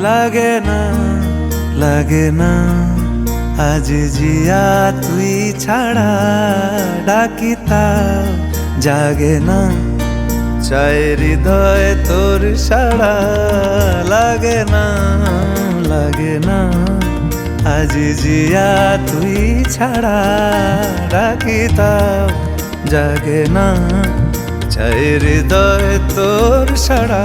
লাগে না লাগে না। আজ জিয়া তুই ছাড়া ডাকিতা জাগে না। চাই হৃদয় তোর সাড়া, লাগে না লাগে না। আজ জিয়া তুই ছাড়া ডাকিতা জাগে না। চাই হৃদয় তোর সাড়া